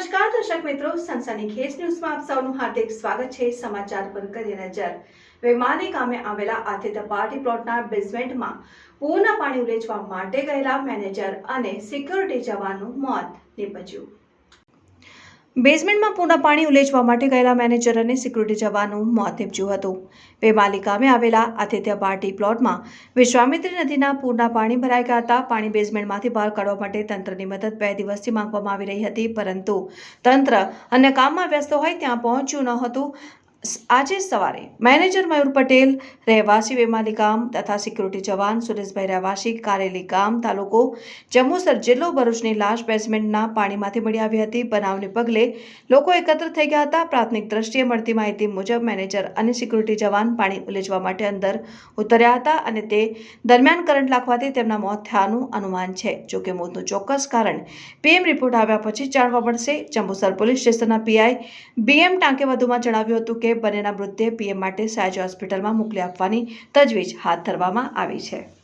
નમસ્કાર, દર્શક મિત્રો. સંસાની ખેસ ન્યૂઝમાં આપ સૌનું હાર્દિક સ્વાગત છે. સમાચાર પર કરીએ નજર. વેમાની ગામે આવેલા આતિથ્ય પાર્ટી પ્લોટના બેઝમેન્ટમાં પૂરના પાણી ઉલેચવા માટે ગયેલા મેનેજર અને સિક્યોરિટી જવાનનું મોત નીપજ્યું. બેઝમેન્ટમાં પૂરના પાણી ઉલેચવા માટે ગયેલા મેનેજર અને સિક્યુરિટી જવાનનું મોત નીપજ્યું હતું. બે ગામે આવેલા આતિથ્ય પાર્ટી પ્લોટમાં વિશ્વામિત્રી નદીના પૂરના પાણી ભરાઈ ગયા હતા. પાણી બેઝમેન્ટમાંથી બહાર કાઢવા માટે તંત્રની મદદ બે દિવસથી માંગવામાં આવી રહી હતી, પરંતુ તંત્ર અન્ય કામમાં વ્યસ્ત હોય ત્યાં પહોંચ્યું ન હતું. આજે સવારે મેનેજર મયુર પટેલ, રહેવાસી વેમાલી ગામ તથા સિક્યુરિટી જવાન સુરેશભાઈ રહેવાસી, કારેલી ગામ તાલુકો જંબુસર જિલ્લો ભરૂચની લાશ બેઝમેન્ટના પાણીમાંથી મળી આવી હતી. બનાવને પગલે લોકો એકત્ર થઈ ગયા હતા. પ્રાથમિક દ્રષ્ટિએ મળતી માહિતી મુજબ મેનેજર અને સિક્યુરિટી જવાન પાણી ઉલેચવા માટે અંદર ઉતર્યા હતા અને તે દરમિયાન કરંટ લાગવાથી તેમના મોત થયાનું અનુમાન છે. જોકે મોતનું ચોક્કસ કારણ પીએમ રિપોર્ટ આવ્યા પછી જાણવા મળશે. જંબુસર પોલીસ સ્ટેશનના પીઆઈ બીએમ ટાંકે વધુમાં જણાવ્યું હતું કે બંનેના મૃતદેહ પીએમ માટે સયાજી હોસ્પિટલમાં મોકલી આપવાની તજવીજ હાથ ધરવામાં આવી છે.